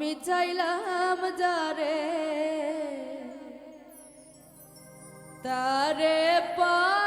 আমি চাইলাম যারে তারে পা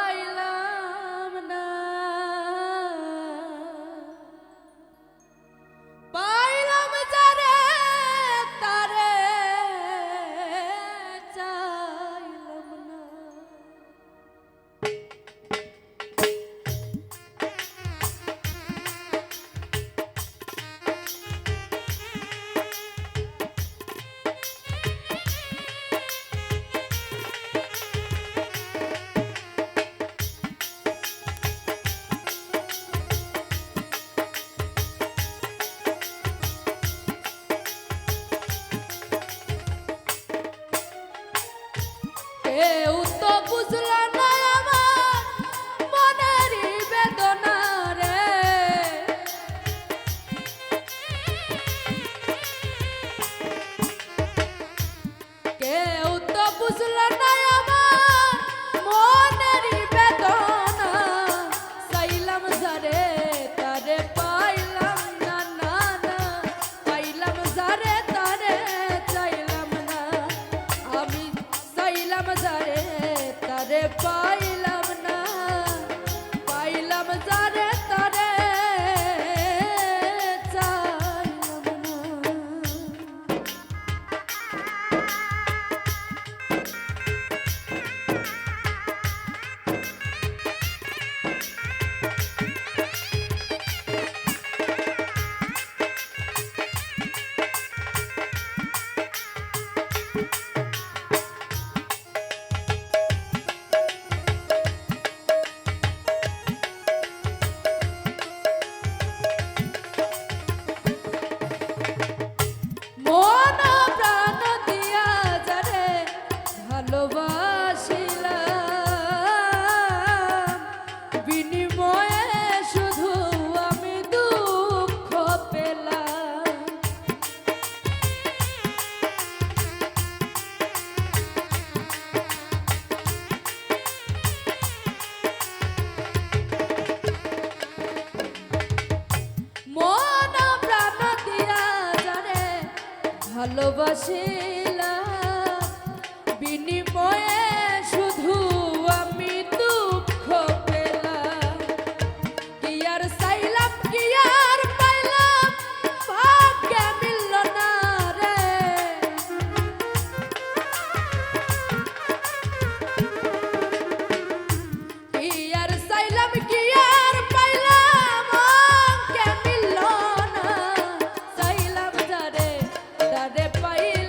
কেউ তো বুঝল না আমার মনের বেদনা রে। কেউ তো বুঝল না রে ভালোবাসে Bahia.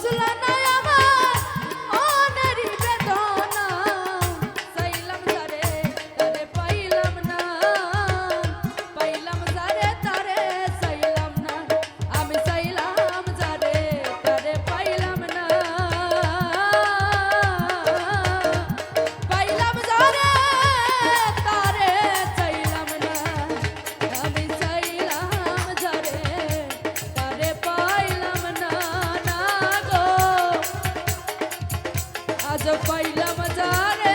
তো আজ পাইলাম যারে